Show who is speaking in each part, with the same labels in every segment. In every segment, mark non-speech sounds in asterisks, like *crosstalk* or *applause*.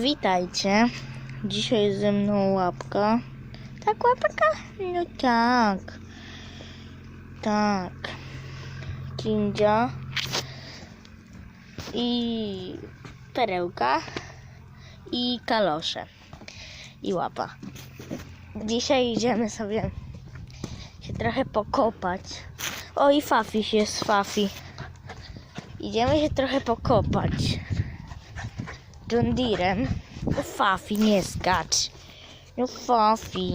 Speaker 1: Witajcie. Dzisiaj ze mną łapka. Tak, łapka? No tak. Tak. Kindzia. I perełka. I kalosze. I łapa. Dzisiaj idziemy sobie się trochę pokopać. O i Fafiś jest Fafi. Idziemy się trochę pokopać. John Deerem. No Fafi, nie skacz. No Fafi.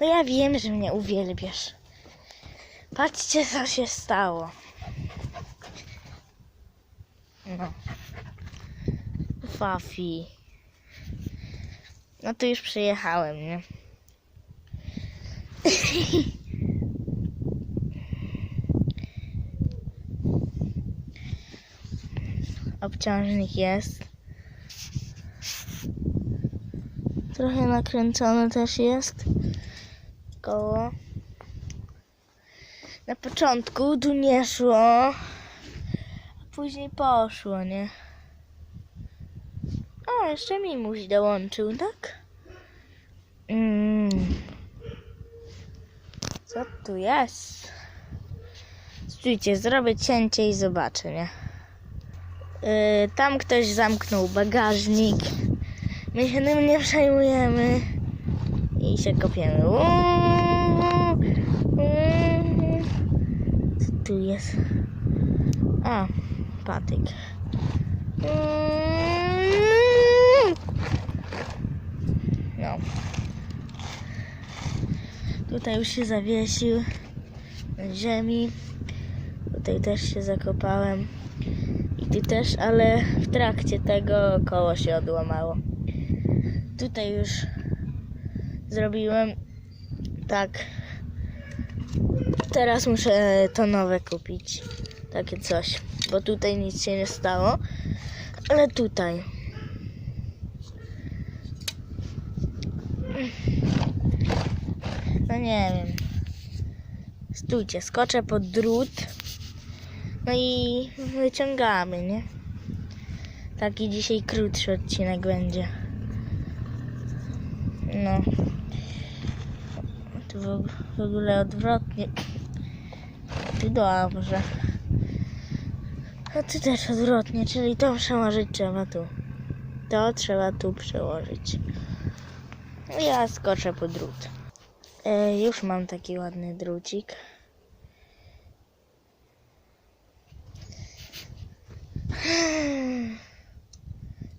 Speaker 1: No ja wiem, że mnie uwielbiasz. Patrzcie, co się stało. No. Fafi. No to już przyjechałem, nie? *laughs* Obciążnik jest. Trochę nakręcony też jest. Koło. Na początku tu nie szło, a później poszło, nie? O, jeszcze Mimuś dołączył, tak? Mm. Co tu jest? Stójcie, zrobię cięcie i zobaczę, nie? Yy, tam ktoś zamknął bagażnik. My się tym nie przejmujemy. I się kopiemy. Co tu jest? A, patyk. No. Tutaj już się zawiesił na ziemi. Tutaj też się zakopałem. I tu też, ale w trakcie tego koło się odłamało. Tutaj już zrobiłem tak. Teraz muszę to nowe kupić. Takie coś. Bo tutaj nic się nie stało. Ale tutaj. No nie wiem. Stójcie, skoczę pod drut. No i wyciągamy, nie? Taki dzisiaj krótszy odcinek będzie. No. Tu w, w ogóle odwrotnie. Ty dobrze. A ty też odwrotnie, czyli to przełożyć trzeba tu. To trzeba tu przełożyć. Ja skoczę po drut. E, już mam taki ładny drucik.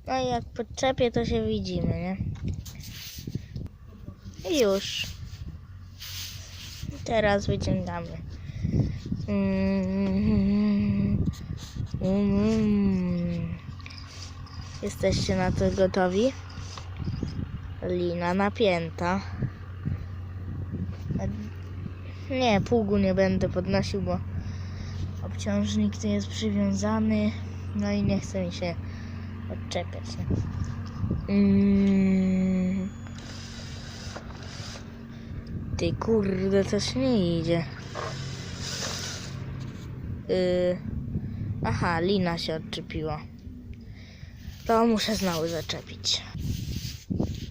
Speaker 1: No i jak podczepię, to się widzimy, nie? I już. Teraz wyciągamy. Mm. Mm. Jesteście na to gotowi? Lina napięta. Nie, pługu nie będę podnosił, bo obciążnik tu jest przywiązany. No i nie chce mi się odczepiać. Mm. Ty kurde, coś nie idzie. Yy. Aha, lina się odczepiła. To muszę znowu zaczepić.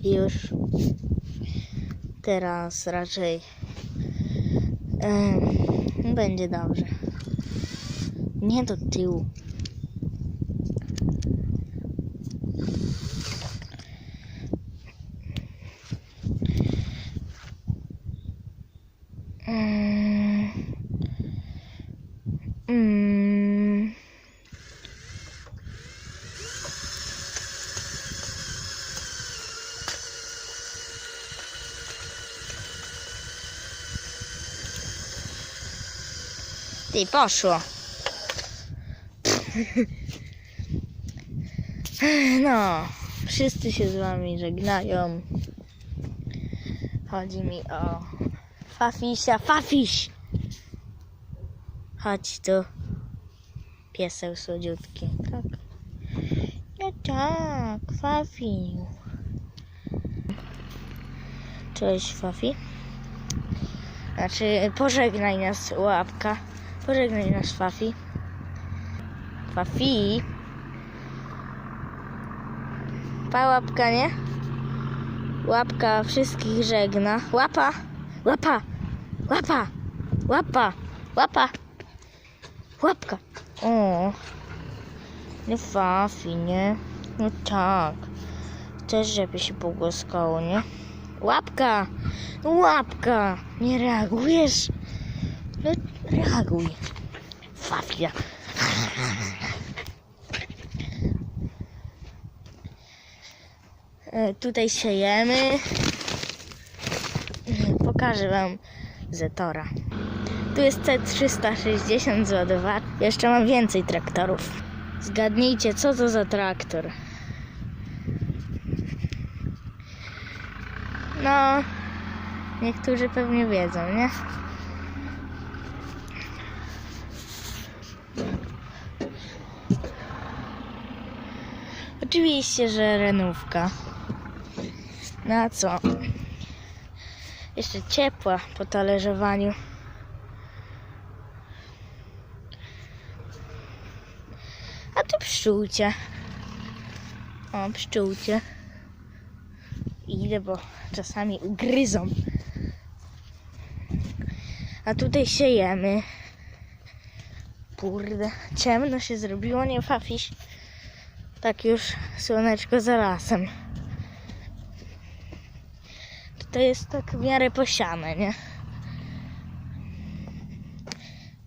Speaker 1: Już. Teraz raczej em, będzie dobrze. Nie do tyłu. Mm. Mm. Ty poszło. No, wszyscy się z wami żegnają. Chodzi mi o Fafisia. Fafiś! Chodź tu. Pieseł słodziutki. Tak. No tak, Fafi. Cześć, Fafi. Znaczy, pożegnaj nas, łapka. Pożegnaj nas, Fafi. Fafi. Pa łapka, nie? Łapka wszystkich żegna. Łapa! Łapa! Łapa! Łapa! Łapa! Łapka! O! Nie fafi, nie? No tak. Też żeby się pogłaskało, nie? Łapka! Łapka! Nie reagujesz? No reaguj. Fafia. E, Tutaj siejemy. Pokażę Wam Zetora. Tu jest C360 zładowany. Jeszcze mam więcej traktorów. Zgadnijcie, co to za traktor? No, niektórzy pewnie wiedzą, nie? Oczywiście, że renówka. No a co? Jeszcze ciepła po talerzowaniu. A tu pszczółcie. O, pszczółcie. Idę, bo czasami ugryzą. A tutaj siejemy. Kurde, ciemno się zrobiło, nie fafiś. Tak już słoneczko za lasem. To jest tak w miarę posiane, nie?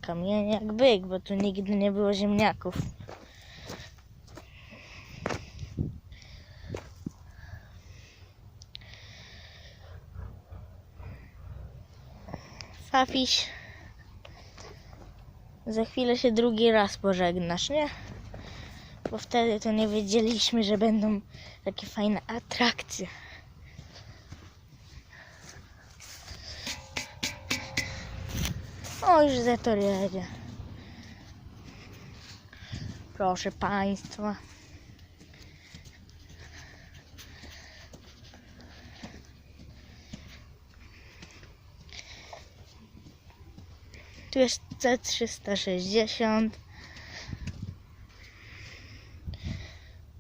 Speaker 1: Kamienie jak byk, bo tu nigdy nie było ziemniaków. Fafiś. Za chwilę się drugi raz pożegnasz, nie? Bo wtedy to nie wiedzieliśmy, że będą takie fajne atrakcje. O, już Zetor jedzie. Proszę Państwa. Tu jest C360.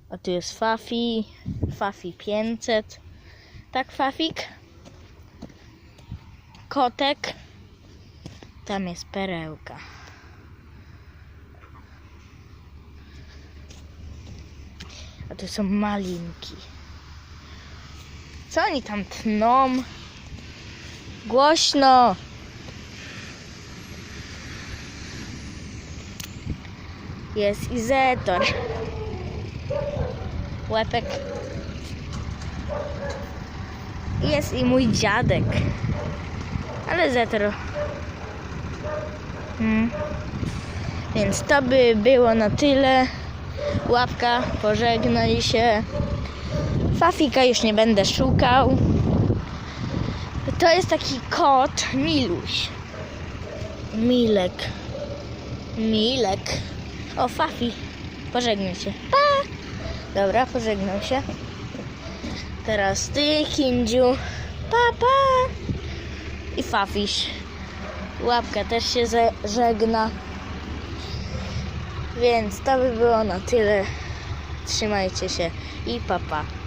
Speaker 1: A tu jest Fafi. Fafi 500. Tak, Fafik? Kotek. Tam jest perełka. A tu są malinki. Co oni tam tną? Głośno! Jest i Zetor. Łepek. Jest i mój dziadek. Ale Zetor. Mm. Więc to by było na tyle. Łapka, pożegnaj się. Fafika już nie będę szukał. To jest taki kot Miluś. Milek. Milek. O, Fafi. Pożegnaj się. Pa! Dobra, pożegnał się. Teraz ty, Kindziu. Pa, pa! I Fafiś. Łapka też się żegna. Więc to by było na tyle. Trzymajcie się i papa. Pa.